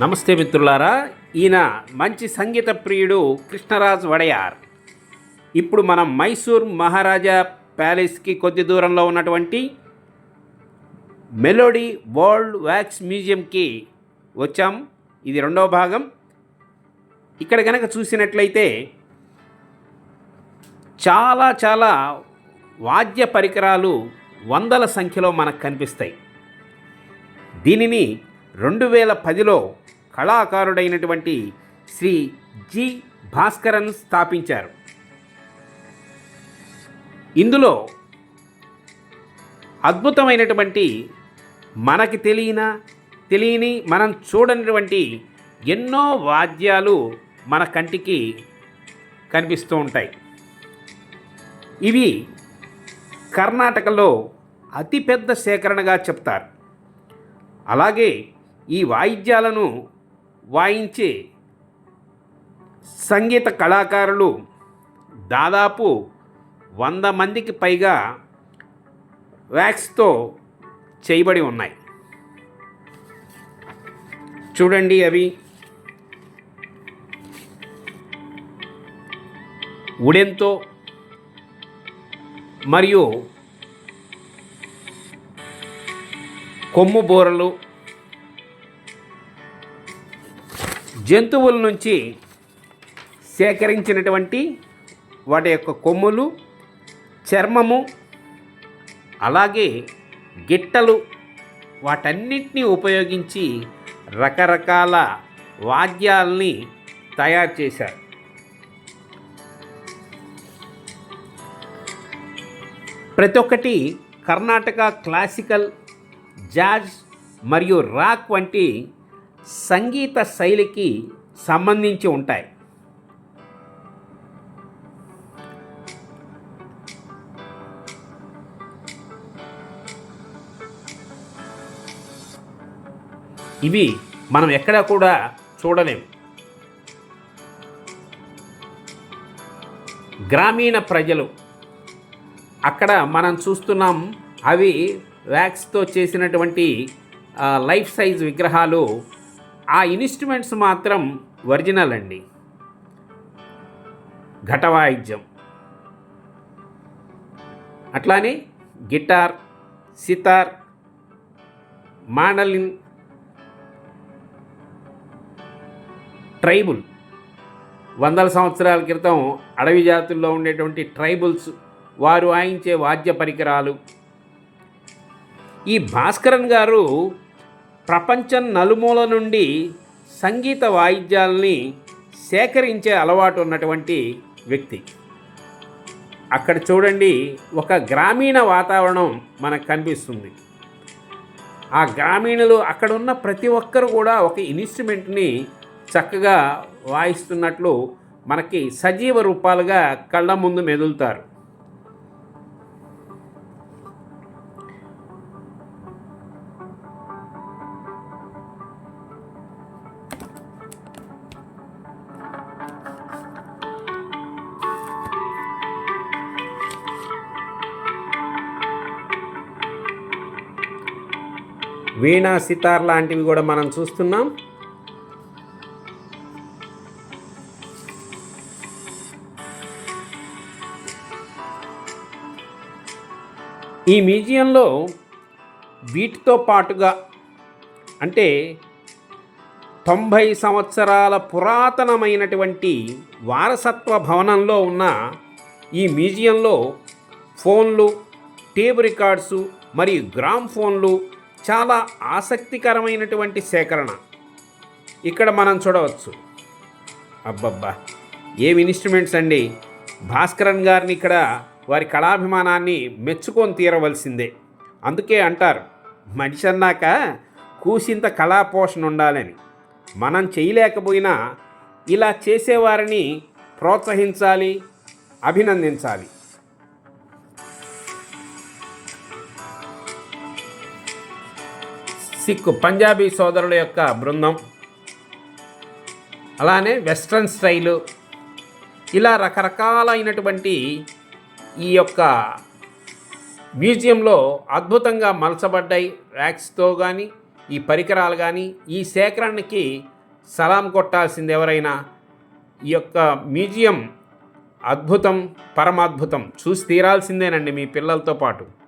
నమస్తే మిత్రులారా ఈయన మంచి సంగీత ప్రియుడు కృష్ణరాజ్ వడయార్. ఇప్పుడు మనం మైసూర్ మహారాజా ప్యాలెస్కి కొద్ది దూరంలో ఉన్నటువంటి మెలోడీ వరల్డ్ వ్యాక్స్ మ్యూజియంకి వచ్చాం. ఇది రెండవ భాగం. ఇక్కడ కనుక చూసినట్లయితే చాలా చాలా వాద్య పరికరాలు వందల సంఖ్యలో మనకు కనిపిస్తాయి. దీనిని రెండు వేల పదిలో కళాకారుడైనటువంటి శ్రీ జి భాస్కరన్ స్థాపించారు. ఇందులో అద్భుతమైనటువంటి మనకి తెలియన తెలియని మనం చూడనటువంటి ఎన్నో వాద్యాలు మన కంటికి కనిపిస్తూ ఉంటాయి. ఇవి కర్ణాటకలో అతిపెద్ద సేకరణగా చెప్తారు. అలాగే ఈ వాయిద్యాలను వాయించే సంగీత కళాకారులు దాదాపు వంద మందికి పైగా వ్యాక్స్తో చేయబడి ఉన్నాయి. చూడండి అవి. ఉడెన్తో మరియు కొమ్ము బోరలు జంతువుల నుంచి సేకరించినటువంటి వాటి యొక్క కొమ్ములు చర్మము అలాగే గిట్టలు వాటన్నిటినీ ఉపయోగించి రకరకాల వాద్యాల్ని తయారు చేశారు. ప్రతి ఒక్కటి కర్ణాటక క్లాసికల్ జాజ్ మరియు రాక్ వంటి సంగీత శైలికి సంబంధించి ఉంటాయి. ఇవి మనం ఎక్కడా కూడా చూడలేం. గ్రామీణ ప్రజలు అక్కడ మనం చూస్తున్నాం అవి వ్యాక్స్తో చేసినటువంటి లైఫ్ సైజ్ విగ్రహాలు ఆ ఇన్స్ట్రుమెంట్స్ మాత్రం ఒరిజినల్ అండి. ఘటవాయిద్యం. అట్లానే గిటార్ సితార్ మాండలిన్ ట్రైబుల్. వందల సంవత్సరాల క్రితం అడవి జాతుల్లో ఉండేటువంటి ట్రైబుల్స్ వారు వాయించే వాద్య పరికరాలు. ఈ భాస్కరన్ గారు ప్రపంచం నలుమూల నుండి సంగీత వాయిద్యాలని సేకరించే అలవాటు ఉన్నటువంటి వ్యక్తి. అక్కడ చూడండి ఒక గ్రామీణ వాతావరణం మనకు కనిపిస్తుంది. ఆ గ్రామీణులు అక్కడ ఉన్న ప్రతి ఒక్కరు కూడా ఒక ఇన్స్ట్రుమెంట్ని చక్కగా వాయిస్తున్నట్లు మనకి సజీవ రూపాలుగా కళ్ళ ముందు మెదులుతారు. వీణా సితార్ లాంటివి కూడా మనం చూస్తున్నాం. ఈ మ్యూజియంలో వీటితో పాటుగా అంటే తొంభై సంవత్సరాల పురాతనమైనటువంటి వారసత్వ భవనంలో ఉన్న ఈ మ్యూజియంలో ఫోన్లు టేబుల్ రికార్డ్సు మరియు గ్రామ్ ఫోన్లు చాలా ఆసక్తికరమైనటువంటి సేకరణ. ఇక్కడ మనం చూడవచ్చు. అబ్బబ్బా! ఏం ఇన్స్ట్రుమెంట్స్ అండి? భాస్కరన్ గారిని ఇక్కడ వారి కళాభిమానాన్ని మెచ్చుకొని తీరవలసిందే. అందుకే అంటారు మనిషి అన్నాక కూసింత కళాపోషణ ఉండాలని. మనం చేయలేకపోయినా ఇలా చేసేవారిని ప్రోత్సహించాలి అభినందించాలి. సిక్కు పంజాబీ సోదరుల యొక్క బృందం. అలానే వెస్ట్రన్ స్టైలు. ఇలా రకరకాలైనటువంటి ఈ యొక్క మ్యూజియంలో అద్భుతంగా మలచబడ్డాయి. ర్యాక్స్తో కానీ ఈ పరికరాలు కానీ ఈ సేకరణకి సలాం కొట్టాల్సింది ఎవరైనా? ఈ యొక్క మ్యూజియం అద్భుతం పరమాద్భుతం. చూసి తీరాల్సిందేనండి మీ పిల్లలతో పాటు.